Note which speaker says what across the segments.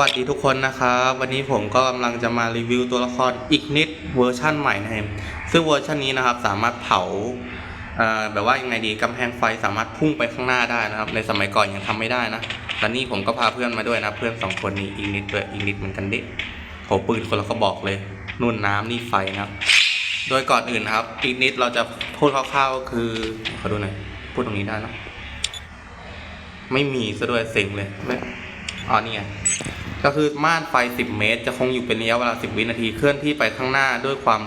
Speaker 1: วัสดีทุกคนนะครับ วันนี้ผมก็กำลังจะมารีวิวตัวละครอีกนิดเวอร์ชั่นใหม่นะครับซึ่งเวอร์ชันนี้นะครับสามารถเผาเอ่อแบบว่ายังไงดีกำแพงไฟสามารถพุ่งไปข้างหน้าได้นะครับ ในสมัยก่อนยังทำไม่ได้นะและนี่ผมก็พาเพื่อนมาด้วยนะเพื่อนสองคนนี้อีกนิดด้วยอีกนิดเหมือนกันดิโหปืนคนละกระบอกเลยนุ่นน้ำนี่ไฟนะครับ โดยก่อนอื่นครับ อีกนิดเราจะพูดคร่าวๆคือขอดูหน่อยพูดตรงนี้ได้นะไม่มีซะด้วยเซ็งเลยไม่อ๋อนี่ไง ก็คือม่านไฟ 10 เมตร จะคงอยู่เป็นระยะเวลา 10 วินาที เคลื่อนที่ไปข้างหน้าด้วยความ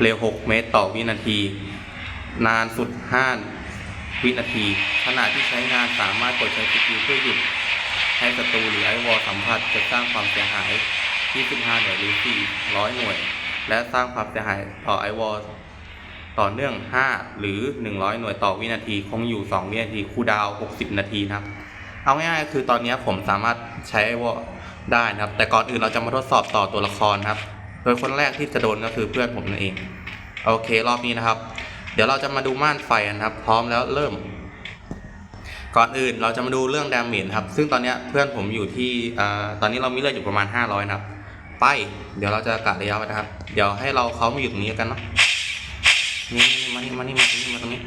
Speaker 1: เร็ว 6 เมตรต่อวินาที นานสุด 5 วินาที ขณะที่ใช้งานสามารถกดใช้สกิลเพื่อหยุดให้ศัตรูหรือไอวอลสัมผัสจะสร้างความเสียหาย 25 หน่วยหรือ 400 หน่วย และสร้างความเสียหายต่อไอวอลต่อเนื่อง 5 หรือ 100 หน่วยต่อวินาที คงอยู่ 2 วินาที คูดาว 60 นาทีนะครับ เอาง่ายๆคือตอนนี้ผมสามารถใช้ไอวอล ได้นะครับ แต่ก่อนอื่นเราจะมาทดสอบต่อตัวละครครับ โดยคนแรกที่จะโดนก็คือเพื่อนผมนั่นเอง โอเครอบนี้นะครับ เดี๋ยวเราจะมาดูม่านไฟนะครับ พร้อมแล้วเริ่ม ก่อนอื่นเราจะมาดูเรื่องดาเมจครับ ซึ่งตอนนี้เพื่อนผมอยู่ที่อตอนนี้เรามีเลือดอยู่ประมาณ 500 นะครับ ไป เดี๋ยวเราจะกะระยะไว้นะครับ เดี๋ยวให้เราเขามาอยู่ตรงนี้กันเนาะนี่นี่มานี่มานี่มาตรงนี้มาตรงนี้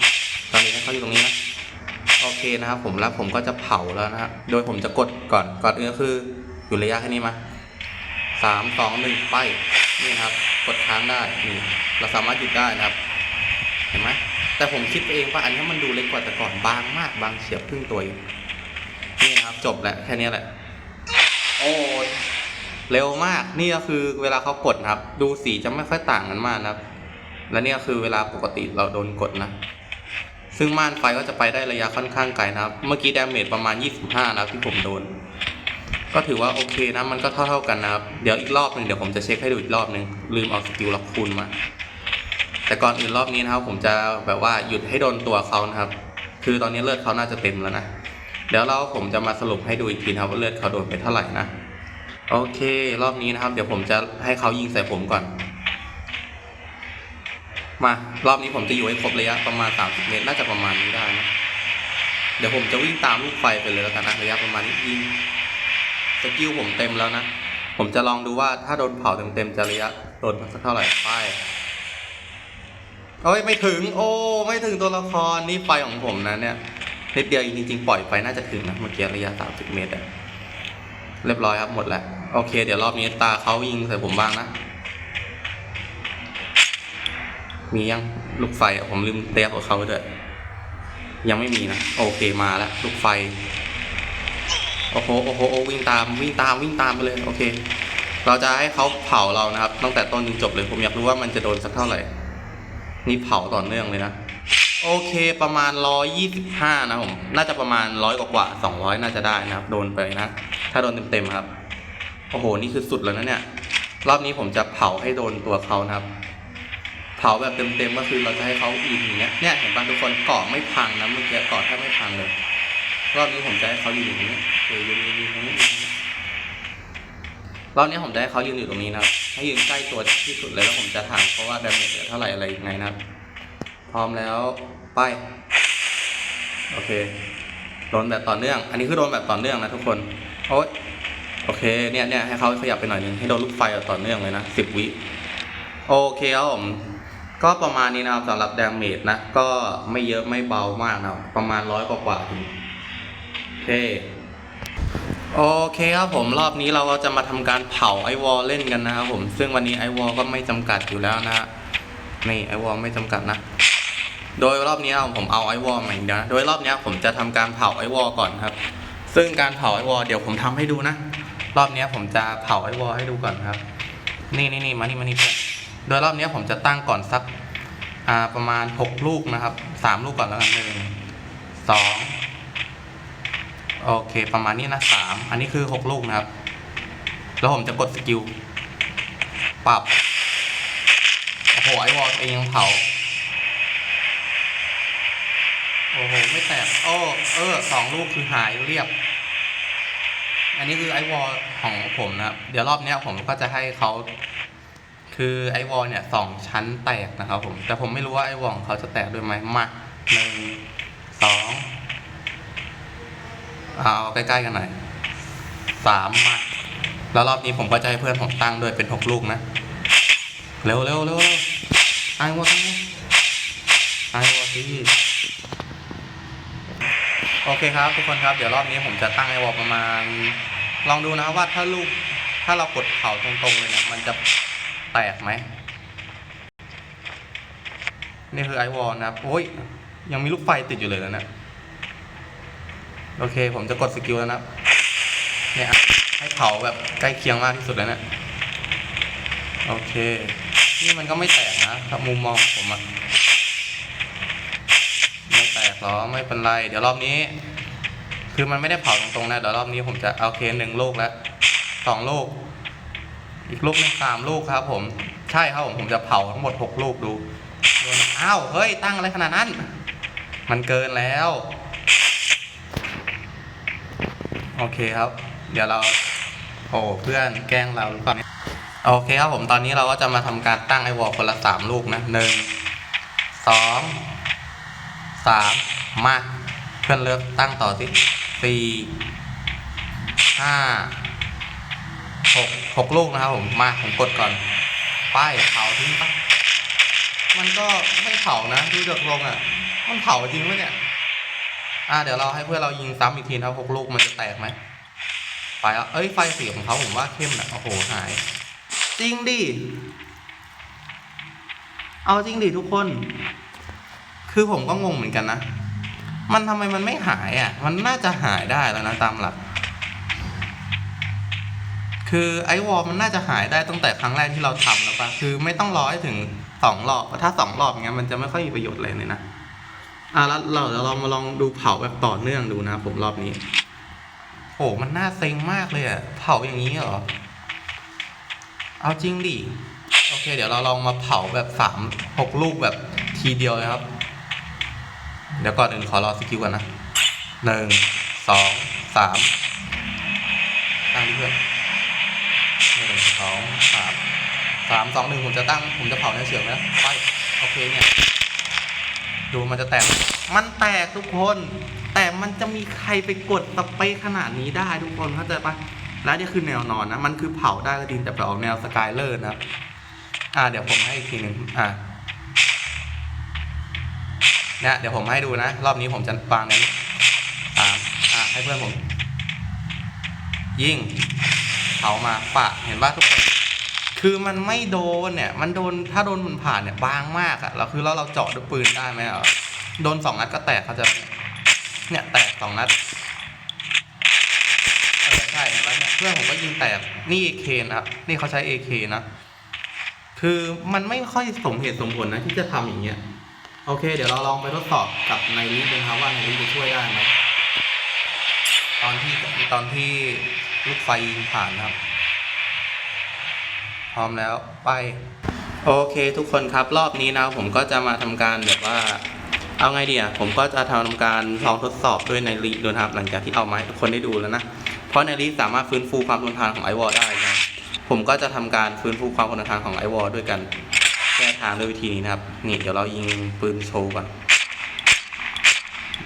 Speaker 1: ตอนนี้ให้เขาอยู่ตรงนี้นะโอเคนะครับ ผมแล้วผมก็จะเผาแล้วนะครับโดยผมจะกดก่อนก่อนอื่นก็คือ อยู่ระยะแค่นี้มาสามสองหนึ่งไปนี่ครับกดค้างได้นี่เราสามารถหยุดได้นะครับ เห็นไหมแต่ผมคิดไปเองว่าอันนี้มันดูเล็กกว่าแต่ก่อนบางมากบางเฉียบครึ่งตัวนี่นะครับจบแล้วแค่นี้แหละ โอ้เร็วมากนี่ก็คือเวลาเขากดครับ ดูสีจะไม่ค่อยต่างกันมากนะครับ และนี่ก็คือเวลาปกติเราโดนกดนะ ซึ่งม่านไฟก็จะไปได้ระยะค่อนข้างไกลนะครับ เมื่อกี้ดาเมจประมาณ 25 นะที่ผมโดน ก็ถือว่าโอเคนะมันก็เท่าๆกันนะครับ เดี๋ยวอีกรอบหนึ่งเดี๋ยวผมจะเช็คให้ดูอีกรอบหนึ่งลืมเอาสกิลล็อกคูณมา แต่ก่อนอื่นรอบนี้นะครับ ผมจะแบบว่าหยุดให้โดนตัวเขานะครับ คือตอนนี้เลือดเขาน่าจะเต็มแล้วนะเดี๋ยวเราผมจะมาสรุปให้ดูอีกทีนะครับว่าเลือดเขาโดนไปเท่าไหร่นะโอเค รอบนี้นะครับ เดี๋ยวผมจะให้เขายิงใส่ผมก่อน มารอบนี้ผมจะอยู่ให้ครบระยะประมาณ 30 เมตรน่าจะประมาณนี้ได้นะเดี๋ยวผมจะวิ่งตามลูกไฟไปเลยแล้วกันนะระยะประมาณนี้ยิง สกิลผมเต็มแล้วนะ ผมจะลองดูว่าถ้าโดนเผาเต็มๆจะระยะโดนสักเท่าไหร่ไปโอ้ยไม่ถึง โอ้ไม่ถึงตัวละครนี่ไฟของผมนะเนี่ยนิดเดียวจริงๆปล่อยไปน่าจะถึงนะเมื่อกี้ระยะ 30 เมตรอะเรียบร้อยครับหมดแล้วโอเค เดี๋ยวรอบนี้ตาเขายิงใส่ผมบ้างนะ มียังลูกไฟผมลืมเตรียมกับเขาด้วยยังไม่มีนะ โอเคมาแล้วลูกไฟ โอ้โหโอ้โหโอ้วิ่งตามวิ่งตามวิ่งตามไปเลยโอเค เราจะให้เขาเผาเรานะครับ ตั้งแต่ต้นจนจบเลยผมอยากรู้ว่ามันจะโดนสักเท่าไหร่ นี่เผาต่อเนื่องเลยนะ โอเคประมาณร้อยยี่สิบห้านะผม น่าจะประมาณร้อยกว่าสองร้อยน่าจะได้นะครับ โดนไปนะ ถ้าโดนเต็มๆครับ โอ้โห นี่คือสุดแล้วนะเนี่ย รอบนี้ผมจะเผาให้โดนตัวเขานะครับเผาแบบเต็มๆก็คือเราจะให้เขาอินอย่างเงี้ยเนี่ยเห็นป่ะทุกคนเกาะไม่พังนะเมื่อกี้เกาะแทบไม่พังเลย รอบนี้ผมจะให้เขายืนอยู่ตรงนี้เออยืนยืนยืนยืนตรงนี้รอบนี้ผมจะให้เขายืนอยู่ตรงนี้นะครับให้ยืนใกล้ตัวที่สุดเลยแล้วผมจะถามเขาว่าดาเมจเหลือเท่าไหร่อะไรยังไงนะครับ พร้อมแล้วไปโอเคโดนแบบต่อเนื่อง อันนี้คือโดนแบบต่อเนื่องนะทุกคนโอ๊ยโอเคเนี่ยเนี่ยให้เขาขยับไปหน่อยนึงให้โดนลูกไฟแบบต่อเนื่องเลยนะสิบวิโอเคครับผมก็ประมาณนี้นะครับสำหรับดาเมจนะ ก็ไม่เยอะไม่เบามากนะครับประมาณร้อยกว่าถึงโอ เค โอเคครับผมรอบนี้เราก็จะมาทำการเผาไอวอลเล่นกันนะครับผม ซึ่งวันนี้ไอวอลก็ไม่จำกัดอยู่แล้วนะนี่ไอวอลไม่จำกัดนะ โดยรอบนี้ผมเอาไอวอลมาอย่างเดียวนะ โดยรอบนี้ผมจะทำการเผาไอวอลก่อนครับ ซึ่งการเผาไอวอลเดี๋ยวผมทำให้ดูนะ รอบนี้ผมจะเผาไอวอลให้ดูก่อนครับ นี่นี่นี่มานี่มานี่เพื่อนโดยรอบนี้ผมจะตั้งก่อนสักประมาณหกลูกนะครับสามลูกก่อนแล้วกันหนึ่งสอง โอเคประมาณนี้นะสามอันนี้คือหกลูกนะครับ แล้วผมจะกดสกิล ปรับ โอ้โห ไอวอลเองยังเผา โอ้โห ไม่แตกโอ้เออสองลูกคือหายเรียบ อันนี้คือไอวอลของผมนะครับ เดี๋ยวรอบเนี้ยผมก็จะให้เขาคือไอวอลเนี่ยสองชั้นแตกนะครับผม แต่ผมไม่รู้ว่าไอวอลเขาจะแตกด้วยไหมมาหนึ่งสอง เอาใกล้ๆกันหน่อยสามมาแล้วรอบนี้ผมก็จะให้เพื่อนผมตั้งด้วยเป็นหกลูกนะ เร็วเร็วเร็วไอ้วอตั้งไอ้วอสิโอเคครับทุกคนครับเดี๋ยวรอบนี้ผมจะตั้งไอวอประมาณ ลองดูนะว่าถ้าลูกถ้าเรากดเผาตรงๆเลยเนี่ยมันจะแตกไหมนี่คือไอวอลนะครับโอ้ยยังมีลูกไฟติดอยู่เลยนะเนี่ย โอเค ผมจะกดสกิลแล้วนะเนี่ยให้เผาแบบใกล้เคียงมากที่สุดแล้วเนี่ยโอเค นี่มันก็ไม่แตกนะถ้ามุมมองผมอะไม่แตกหรอไม่เป็นไร เดี๋ยวรอบนี้ คือมันไม่ได้เผาตรงๆนะเดี๋ยวรอบนี้ผมจะเอาเคหนึ่งลูกแล้วสองลูก อีกลูกหนึงสามลูกครับผมใช่ครับผมผมจะเผาทั้งหมดหกลูกดูอ้าวเฮ้ยตั้งอะไรขนาดนั้น มันเกินแล้ว โอเคครับ เดี๋ยวเรา โอ้เพื่อนแกล้งเราหรือเปล่าเนี่ยโอเคครับผมตอนนี้เราก็จะมาทำการตั้งไอวอลคนละสามลูกนะหนึ่งสองสามมาเพื่อนเลือกตั้งต่อสิสี่ห้าหกหกลูกนะครับผมมาผมกดก่อน ป้ายเผาทิ้งปะมันก็ไม่เผานะดูจากลงอะ มันเผาจริงไหมเนี่ย อ่าเดี๋ยวเราให้เพื่อนเรายิงซ้ำอีกทีนะหกลูกมันจะแตกไหมไฟอะเอ้ยไฟสีของเขาผมว่าเข้มนะโอ้โหหาย จริงดิ เอาจริงดิทุกคน คือผมก็งงเหมือนกันนะ มันทำไมมันไม่หายอะ มันน่าจะหายได้แล้วนะตามหลัก คือไอวอลมันน่าจะหายได้ตั้งแต่ครั้งแรกที่เราทำแล้วปะคือไม่ต้องรอให้ถึงสองรอบ ถ้าสองรอบเงี้ยมันจะไม่ค่อยมีประโยชน์เลยเลยนะ อะแล้วเราเดี๋ยวเรามาลองดูเผาแบบต่อเนื่องดูนะผมรอบนี้โอ้มันน่าเซ็งมากเลยอะเผาอย่างนี้เหรอ เอาจริงดิโอเค เดี๋ยวเราลองมาเผาแบบสามหกลูกแบบทีเดียวเลยครับ เดี๋ยวก่อนอื่นขอรอสกิลก่อนนะหนึ่งสองสามตั้งดิเพื่อนหนึ่งสองสามสามสองหนึ่งผมจะตั้งผมจะเผาในเฉียงนะไปโอเคเนี่ย ดูมันจะแตก มันแตกทุกคน แต่มันจะมีใครไปกดสเปคขนาดนี้ได้ทุกคนเข้าใจปะแล้วนี่คือแนวนอนนะ มันคือเผาได้ก็จริงแต่แบบออกแนวสกายเลอร์นะ อ่า เดี๋ยวผมให้อีกทีหนึ่งอ่าเนี่ยเดี๋ยวผมให้ดูนะ รอบนี้ผมจะวางนนี้สามอ่าให้เพื่อนผม ยิงเผามาปะเห็นว่าทุกคน คือมันไม่โดนเนี่ย มันโดนถ้าโดนมันผ่านเนี่ยบางมากอะแล้วคือแล้วเราเจาะด้วยปืนได้ไหมอะโดนสองนัดก็แตกเขาจะเนี่ยแตกสองนัดเออใช่เห็นไหมเนี่ยเพื่อนผมก็ยิงแตกนี่ AK นะครับนี่เขาใช้ AK นะคือมันไม่ค่อยสมเหตุสมผลนะที่จะทำอย่างเงี้ยโอเค เดี๋ยวเราลองไปทดสอบกับในลิฟต์นะครับว่าในลิฟต์จะช่วยได้ไหมตอนที่ตอนที่ลูกไฟยิงผ่านครับ พร้อมแล้วไป โอเคทุกคนครับรอบนี้นะผมก็จะมาทำการแบบว่า เอาไงดีอะผมก็จะทำการลองทดสอบด้วยในลิฟต์ดูนะครับ หลังจากที่เอามาทุกคนได้ดูแล้วนะ เพราะในลิฟต์สามารถฟื้นฟูความทนทานของไอวอลได้นะครับผมก็จะทำการฟื้นฟูความทนทานของไอวอลด้วยกันแก้ทางด้วยวิธีนี้นะครับนี่เดี๋ยวเรายิงปืนโชว์ก่อน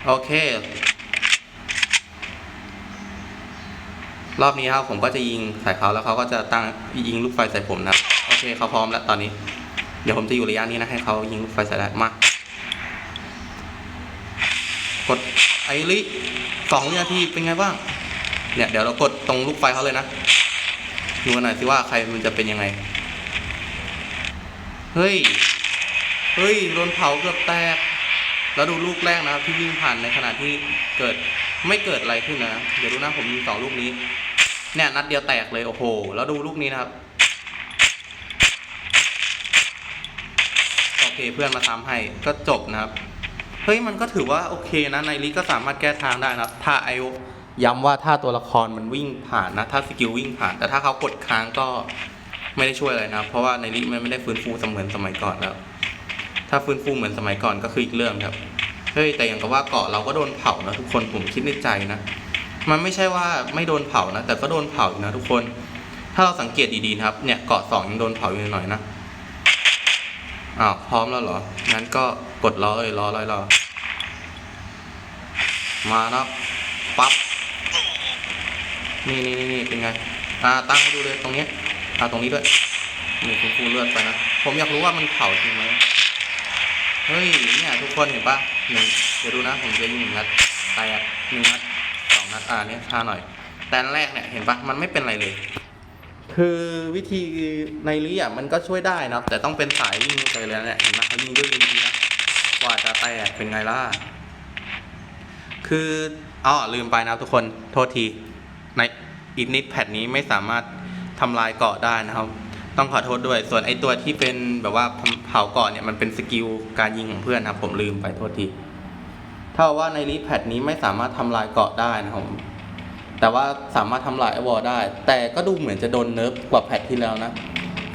Speaker 1: โอเค รอบนี้ครับผมก็จะยิงใส่เขาแล้วเขาก็จะตั้งยิงลูกไฟใส่ผมนะโอเคเขาพร้อมแล้วตอนนี้ เดี๋ยวผมจะอยู่ระยะนี้นะให้เขายิงลูกไฟใส่ได้มากดไอริสองวินาทีเป็นไงบ้างเนี่ยเดี๋ยวเรากดตรงลูกไฟเขาเลยนะดูกันหน่อยสิว่าใครมันจะเป็นยังไง เฮ้ย เฮ้ยโดนเผาเกือบแตก แล้วดูลูกแรกนะครับที่วิ่งผ่านในขณะที่เกิดไม่เกิดอะไรขึ้นนะ เดี๋ยวดูนะผมยิงสองลูกนี้ เนี่ยนัดเดียวแตกเลยโอ้โห แล้วดูลูกนี้นะครับ โอเคเพื่อนมาทำให้ก็จบนะครับ เฮ้ยมันก็ถือว่าโอเคนะในลีกก็สามารถแก้ทางได้นะครับ ถ้าไอย้ำว่าถ้าตัวละครมันวิ่งผ่านนะ ถ้าสกิลวิ่งผ่าน แต่ถ้าเขากดค้างก็ไม่ได้ช่วยอะไรนะ เพราะว่าในลีกมันไม่ได้ฟื้นฟูเสมือนสมัยก่อนแล้ว ถ้าฟื้นฟูเหมือนสมัยก่อนก็คืออีกเรื่องครับ เฮ้ยแต่อย่างกับว่าเกาะเราก็โดนเผานะทุกคนผมคิดในใจนะ มันไม่ใช่ว่าไม่โดนเผานะ แต่ก็โดนเผาอยู่นะทุกคน ถ้าเราสังเกตดีๆนะครับ เนี่ยเกาะสองยังโดนเผาอยู่หน่อยนะอ้าวพร้อมแล้วเหรอ งั้นก็กดรอเลยรอเลยรอมาแล้วปั๊บ นี่นี่นี่นี่เป็นไง อ่าตั้งให้ดูเลยตรงนี้ อ่าตรงนี้ด้วยนี่คุณครูเลือดไปนะ ผมอยากรู้ว่ามันเผาจริงไหมเฮ้ย เนี่ยทุกคนเห็นปะหนึ่งเดี๋ยวดูนะ ผมจะยิงหนึ่งนัดแตกหนึ่งนัด นัดอ่าเนี่ยช้าหน่อย แต่อันแรกเนี่ยเห็นปะมันไม่เป็นไรเลย คือวิธีในลีอะมันก็ช่วยได้นะแต่ต้องเป็นสายยิงไปเลยเนี่ยเห็นไหมเขายิงด้วยยิงดีนะกว่าจะแตกเป็นไงล่ะคืออ๋อลืมไปนะทุกคนโทษทีในอินนิดแพดนี้ไม่สามารถทำลายเกาะได้นะครับ ต้องขอโทษด้วยส่วนไอตัวที่เป็นแบบว่าเผาเกาะเนี่ยมันเป็นสกิลการยิงของเพื่อนนะครับผมลืมไปโทษที เท่าว่าในลีแพดนี้ไม่สามารถทำลายเกาะได้นะครับ แต่ว่าสามารถทำลายไอวอลได้ แต่ก็ดูเหมือนจะโดนเนิร์ฟกว่าแพทที่แล้วนะ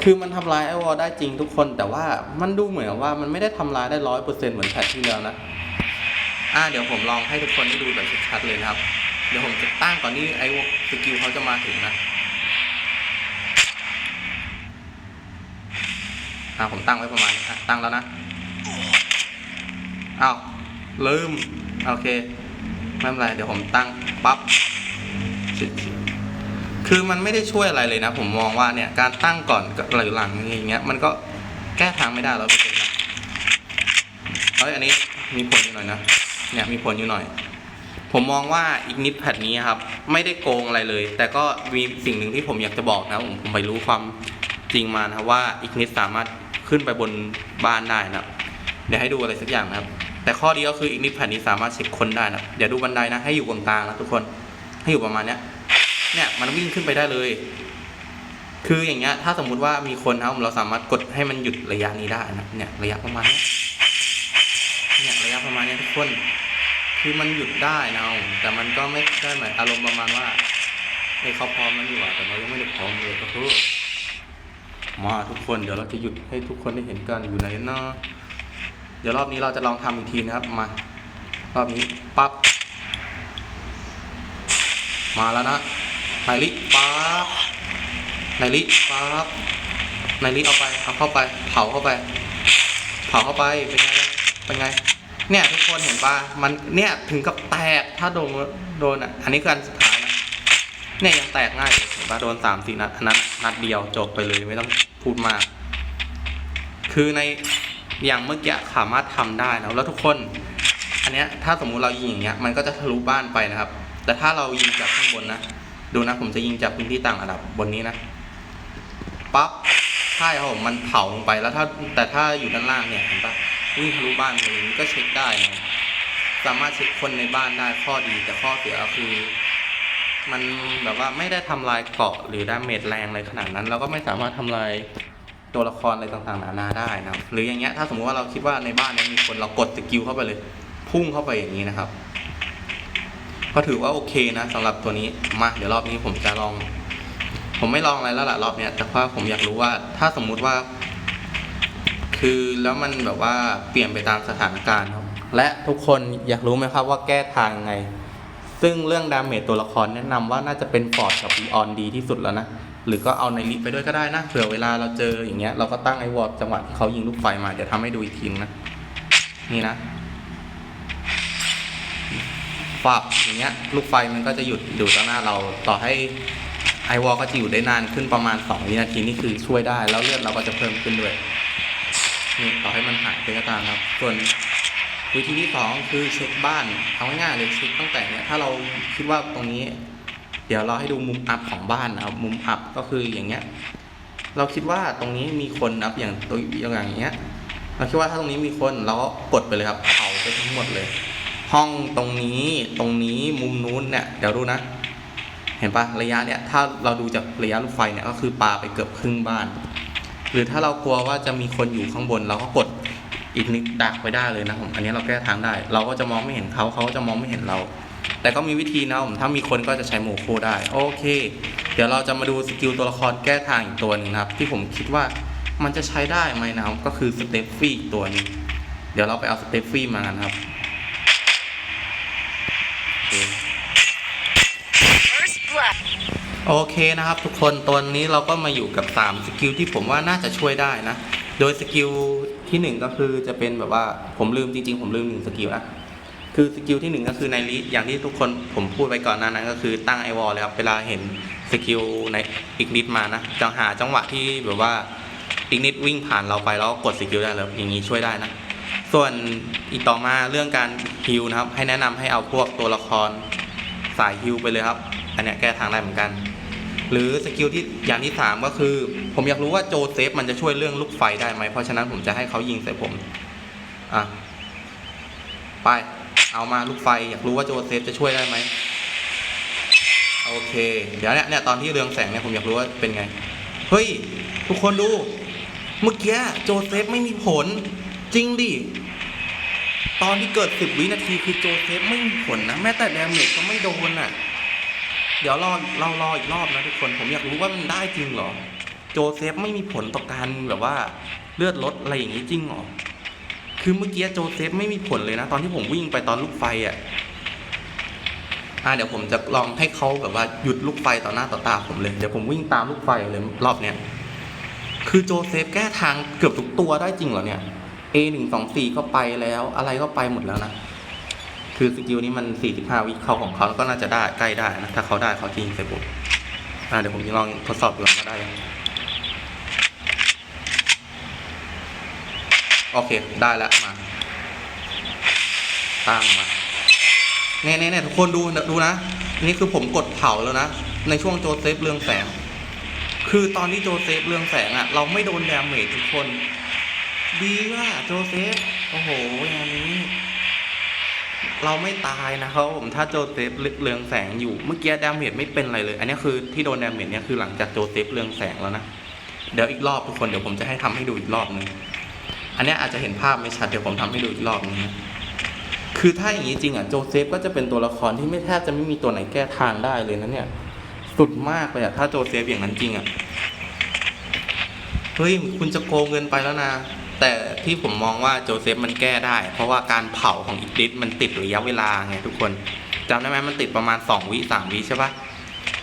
Speaker 1: คือมันทำลายไอวอลได้จริงทุกคน แต่ว่ามันดูเหมือนว่ามันไม่ได้ทำลายได้ร้อยเปอร์เซ็นต์เหมือนแพทที่แล้วนะอ่าเดี๋ยวผมลองให้ทุกคนได้ดูแบบชัดๆเลยนะครับ เดี๋ยวผมจะตั้งก่อนที่ไอ้สกิลเขาจะมาถึงนะอ่าผมตั้งไว้ประมาณนี้ตั้งแล้วนะอ้าว ลืม โอเค ไม่เป็นไร เดี๋ยวผมตั้งปั๊บคือมันไม่ได้ช่วยอะไรเลยนะ ผมมองว่าเนี่ย การตั้งก่อนกับหรือหลังอย่างเงี้ย มันก็แก้ทางไม่ได้ร้อยเปอร์เซ็นต์นะเฮ้ยอันนี้มีผลอยู่หน่อยนะ เนี่ยมีผลอยู่หน่อย ผมมองว่าอีกนิดแพทนี้ครับ ไม่ได้โกงอะไรเลย แต่ก็มีสิ่งหนึ่งที่ผมอยากจะบอกนะผมผมไปรู้ความจริงมานะว่าอีกนิดสามารถขึ้นไปบนบ้านได้นะเดี๋ยวให้ดูอะไรสักอย่างนะครับ แต่ข้อดีก็คืออีกนิดแพทนี้สามารถเช็คคนได้นะเดี๋ยวดูบันไดนะให้อยู่กลางๆนะทุกคนให้อยู่ประมาณเนี้ย เนี่ยมันวิ่งขึ้นไปได้เลย คืออย่างเงี้ย ถ้าสมมุติว่ามีคนนะเราสามารถกดให้มันหยุดระยะนี้ได้นะเนี่ยระยะประมาณเนี้ยเนี่ยระยะประมาณเนี้ยทุกคน คือมันหยุดได้นะแต่มันก็ไม่ได้หมายอารมณ์ประมาณว่าเฮ้เขาพร้อมแล้วนี่หว่าแต่เรายังไม่ได้พร้อมเลยก็คือมาทุกคนเดี๋ยวเราจะหยุดให้ทุกคนได้เห็นกันอยู่ไหนนะ เดี๋ยวรอบนี้เราจะลองทำอีกทีนะครับมารอบนี้ปั๊บมาแล้วนะไนลิปั๊บไนลิปั๊บไนลิเอาไปเอาเข้าไป เผาเข้าไป เผาเข้าไปเป็นไงเป็นไง เนี่ยทุกคนเห็นปะมันเนี่ยถึงกับแตกถ้าโดนโดนอะอันนี้คืออันสุดท้ายนะเนี่ยยังแตกง่ายเลยเห็นปะโดนสามสี่นัดอันนั้นนัดเดียวจบไปเลยไม่ต้องพูดมาก คือใน อย่างเมื่อกี้สามารถทำได้นะแล้วทุกคน อันเนี้ยถ้าสมมุติเรายิงอย่างเงี้ยมันก็จะทะลุบ้านไปนะครับ แต่ถ้าเรายิงจากข้างบนนะดูนะผมจะยิงจากพื้นที่ต่างระดับบนนี้นะปั๊บใช่ครับผมมันเผาลงไปแล้วถ้าแต่ถ้าอยู่ด้านล่างเนี่ยเห็นปะวิ่งทะลุบ้านเลยนี่ก็เช็คได้นะสามารถเช็คคนในบ้านได้ข้อดีแต่ข้อเสียคือ มันแบบว่าไม่ได้ทำลายเกาะหรือดาเมจแรงอะไรขนาดนั้น เราก็ไม่สามารถทำลาย ตัวละครอะไรต่างๆ นานาได้นะครับ หรืออย่างเงี้ยถ้าสมมติว่าเราคิดว่าในบ้านนี้มีคนเรากดสกิลเข้าไปเลย พุ่งเข้าไปอย่างนี้นะครับ ก็ถือว่าโอเคนะสำหรับตัวนี้มาเดี๋ยวรอบนี้ผมจะลอง ผมไม่ลองอะไรแล้วล่ะรอบเนี้ยแต่ว่าผมอยากรู้ว่าถ้าสมมุติว่า คือแล้วมันแบบว่าเปลี่ยนไปตามสถานการณ์ครับและทุกคนอยากรู้ไหมครับว่าแก้ทางไง ซึ่งเรื่องดาเมจตัวละครแนะนำว่าน่าจะเป็นฟอร์ดกับอีออนดีที่สุดแล้วนะ หรือก็เอาในลิฟต์ไปด้วยก็ได้นะ เผื่อเวลาเราเจออย่างเงี้ยเราก็ตั้งไอ้วอร์จังหวะที่เขายิงลูกไฟมา เดี๋ยวทำให้ดูอีกทีนะ นี่นะฟับอย่างเงี้ยลูกไฟมันก็จะหยุดอยู่ต่อหน้าเราต่อให้ไอวอลก็จะอยู่ได้นานขึ้นประมาณ 2 วินาทีนี่คือช่วยได้ แล้วเลือดเราก็จะเพิ่มขึ้นด้วยนี่ต่อให้มันหายไปก็ตามครับ ส่วนวิธีที่สองคือเช็คบ้านเอาง่ายๆเลยเช็คตั้งแต่เนี้ยถ้าเราคิดว่าตรงนี้ ดี๋ยวเราให้ดูมุมอัพของบ้านนะครับ มุมอัพก็คืออย่างเงี้ย เราคิดว่าตรงนี้มีคนนะครับอย่างตัวอย่างเงี้ย เราคิดว่าถ้าตรงนี้มีคนเราก็กดไปเลยครับเผาไปทั้งหมดเลย ห้องตรงนี้ตรงนี้มุมนู้นเนี่ยเดี๋ยวดูนะ เห็นปะระยะเนี่ยถ้าเราดูจากระยะลูกไฟเนี่ยก็คือปาไปเกือบครึ่งบ้าน หรือถ้าเรากลัวว่าจะมีคนอยู่ข้างบนเราก็กดอีกนิดดักไว้ได้เลยนะผมอันนี้เราแก้ทางได้ เราก็จะมองไม่เห็นเขาเขาก็จะมองไม่เห็นเรา แต่ก็มีวิธีนะผมถ้ามีคนก็จะใช้โมโคได้โอเค เดี๋ยวเราจะมาดูสกิลตัวละครแก้ทางอีกตัวหนึงนะครับ ที่ผมคิดว่ามันจะใช้ได้ไหมนะก็คือสเตฟฟี่อีกตัวนึงเดี๋ยวเราไปเอาสเตฟฟี่มากันครับโอเคนะครับ ทุกคนตัวนี้เราก็มาอยู่กับ 3 สกิลที่ผมว่าน่าจะช่วยได้นะ โดยสกิลที่ 1 ก็คือจะเป็นแบบว่าผมลืมจริง ๆ ผมลืมหนึ่งสกิลนะ คือสกิลที่ 1 ก็คือในลิอย่างที่ทุกคนผมพูดไปก่อนหน้านั้นก็คือตั้งไอวอลเลยครับเวลาเห็นสกิลในอีกนิดมานะจะหาจังหวะที่แบบว่าอีกนิดวิ่งผ่านเราไปแล้วกดสกิลได้แล้วอย่างนี้ช่วยได้นะ ส่วนอีกต่อมาเรื่องการฮิลนะครับ ให้แนะนำให้เอาพวกตัวละครสายฮิลไปเลยครับ อันนี้แก้ทางได้เหมือนกัน หรือสกิลที่อย่างที่สามก็คือ ผมอยากรู้ว่าโจเซฟมันจะช่วยเรื่องลูกไฟได้ไหมเพราะฉะนั้นผมจะให้เขายิงใส่ผมอะไป เอามาลูกไฟอยากรู้ว่าโจเซฟจะช่วยได้ไหมโอเค เดี๋ยวเนี่ยเนี่ยตอนที่เรืองแสงเนี่ยผมอยากรู้ว่าเป็นไง เฮ้ย ทุกคนดู เมื่อกี้โจเซฟไม่มีผล จริงดิ ตอนที่เกิดสิบวินาทีคือโจเซฟไม่มีผลนะ แม้แต่แดเมจก็ไม่โดนอะ เดี๋ยวรอเรารออีกรอบนะทุกคนผมอยากรู้ว่ามันได้จริงเหรอ โจเซฟไม่มีผลต่อการแบบว่าเลือดลดอะไรอย่างนี้จริงเหรอ คือเมื่อกี้โจเซฟไม่มีผลเลยนะ ตอนที่ผมวิ่งไปตอนลูกไฟอะอ่าเดี๋ยวผมจะลองให้เขาแบบว่าหยุดลูกไฟต่อหน้าต่อตาผมเลย เดี๋ยวผมวิ่งตามลูกไฟเลยรอบเนี้ยคือโจเซฟแก้ทางเกือบทุกตัวได้จริงเหรอเนี่ย A หนึ่งสองสี่ก็ไปแล้ว อะไรก็ไปหมดแล้วนะ คือสกิลนี้มันสี่สิบห้าวิเข้าของเขาแล้วก็น่าจะได้ใกล้ได้นะ ถ้าเขาได้เขาจริงใส่ผมอ่าเดี๋ยวผมจะลองทดสอบดูว่าได้ยัง โอเค ได้แล้วมา ตั้งมาเน่เน่เน่ทุกคนดูดูนะ นี่คือผมกดเผาแล้วนะ ในช่วงโจเซฟเรืองแสง คือตอนที่โจเซฟเรืองแสงอะเราไม่โดนแดาเมจทุกคน ดีว่าโจเซฟ โอ้โหอย่างนี้เราไม่ตายนะครับผมถ้าโจเซฟเรืองแสงอยู่เมื่อกี้ดาเมจไม่เป็นอะไรเลย อันนี้คือที่โดนดาเมจเนี่ยคือหลังจากโจเซฟเรืองแสงแล้วนะ เดี๋ยวอีกรอบทุกคนเดี๋ยวผมจะให้ทำให้ดูอีกรอบหนึง อันนี้อาจจะเห็นภาพไม่ชัดเดี๋ยวผมทำให้ดูอีกรอบนึงคือถ้าอย่างนี้จริงอะโจเซฟก็จะเป็นตัวละครที่ไม่แทบจะไม่มีตัวไหนแก้ทางได้เลยนะเนี่ย สุดมากเลยอะถ้าโจเซฟอย่างนั้นจริงอะเฮ้ยคุณจะโกงเงินไปแล้วนะ แต่ที่ผมมองว่าโจเซฟมันแก้ได้ เพราะว่าการเผาของอีกดิสมันติดระยะเวลาไงทุกคนจำได้ไหมมันติดประมาณสองวิสามวิใช่ปะ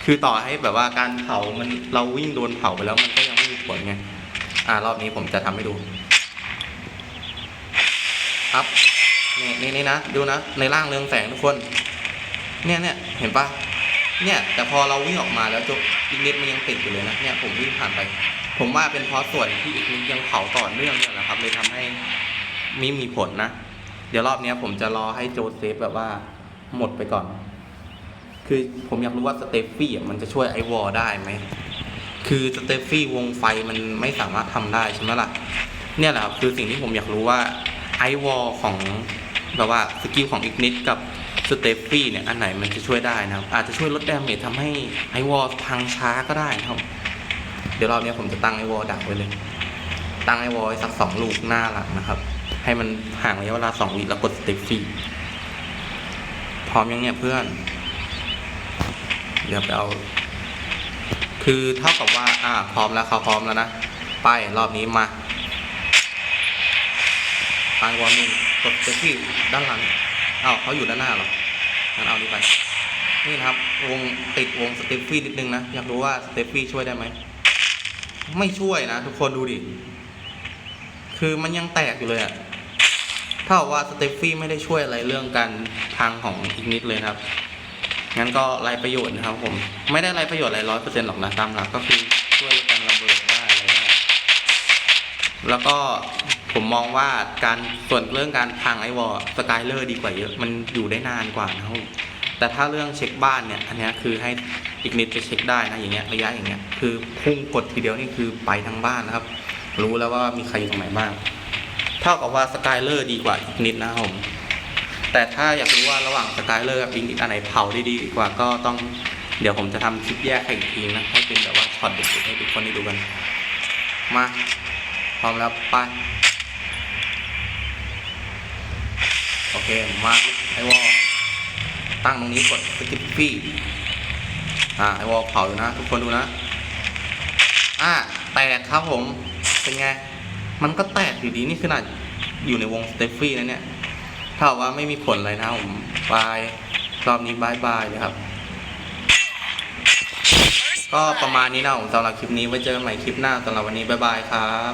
Speaker 1: คือต่อให้แบบว่าการเผามันเราวิ่งโดนเผาไปแล้วมันก็ยังไม่มีผลไงอ่ารอบนี้ผมจะทำให้ดู ครับนี่นี่นี่นะ ดูนะ ในร่างเรืองแสงทุกคน เนี่ยเนี่ยเห็นปะเนี่ย แต่พอเราวิ่งออกมาแล้วจบอีกนิดมันยังติดอยู่เลยนะ เนี่ยผมวิ่งผ่านไป ผมว่าเป็นเพราะส่วนที่อีกนิดยังเผาต่อเนื่องเนี่ยนะครับ เลยทำให้ม่มีผลนะ เดี๋ยวรอบเนี้ยผมจะรอให้โจเซฟแบบว่าหมดไปก่อน คือผมอยากรู้ว่าสเตฟฟี่มันจะช่วยไอวอลได้ไหม คือสเตฟฟี่วงไฟมันไม่สามารถทำได้ใช่ไหมล่ะ เนี่ยแหละครับคือสิ่งที่ผมอยากรู้ว่า ไอวอลของแบบว่าสกิลของอีกนิดกับสเตฟฟี่เนี่ยอันไหนมันจะช่วยได้นะครับ อาจจะช่วยลดดาเมจทำให้ไอวอลพังช้าก็ได้นะครับ เดี๋ยวรอบนี้ผมจะตั้งไอวอลดักไว้เลย ตั้งไอวอลสักสองลูกหน้าหลังนะครับ ให้มันห่างระยะเวลาสองวิแล้วกดสเตฟฟี่พร้อมยังเนี่ยเพื่อน เดี๋ยวไปเอา คือเท่ากับว่า อ่า พร้อมแล้วเขาพร้อมแล้วนะ ไปรอบนี้มา ทางวอลหนึ่งกดไปที่ด้านหลังเอ้าเขาอยู่ด้านหน้าหรองั้นเอานี้ไป นี่นะครับ วงติดวงสเตฟฟี่นิดนึงนะ อยากรู้ว่าสเตฟฟี่ช่วยได้ไหม ไม่ช่วยนะ ทุกคนดูดิ คือมันยังแตกอยู่เลยอะเท่าว่าสเตฟฟี่ไม่ได้ช่วยอะไรเรื่องการพังของอีกนิดเลยนะครับ งั้นก็ไรประโยชน์นะครับผม ไม่ได้ไรประโยชน์อะไรร้อยเปอร์เซ็นต์หรอกนะตามหลักก็คือช่วยการระเบิดได้อะไรได้ แล้วก็ ผมมองว่าการส่วนเรื่องการพังไอวอลสกายเลอร์ดีกว่าเยอะมันอยู่ได้นานกว่านะครับแต่ถ้าเรื่องเช็คบ้านเนี่ยอันนี้คือให้อีกนิดไปเช็คได้นะอย่างเงี้ยระยะอย่างเงี้ยคือพุ่งกดทีเดียวนี่คือไปทั้งบ้านนะครับ รู้แล้วว่ามีใครอยู่ตรงไหนบ้างเท่ากับว่าสกายเลอร์ดีกว่าอีกนิดนะครับผมแต่ถ้าอยากรู้ว่าระหว่างสกายเลอร์กับอีกนิดอันไหนเผาได้ดีกว่าก็ต้องเดี๋ยวผมจะทำคลิปแยกให้อีกทีนะให้เป็นแบบว่าช็อตเด็ดๆให้ทุกคนได้ดูกันมาพร้อมแล้วไป โอเคมาไอวอลตั้งตรงนี้กดสกิปปี้อ่าไอวอลเผาอยู่นะ ทุกคนดูนะ อ่า แตกครับผม เป็นไง มันก็แตกอยู่ดีนี่ขนาดอยู่ในวงสเตฟฟี่นะเนี่ยถ้าว่าไม่มีผลเลยนะผมบายรอบนี้บายบายเลยครับ ก็ประมาณนี้นะผมสำหรับคลิปนี้ไว้เจอกันใหม่คลิปหน้าสำหรับวันนี้บายบายครับ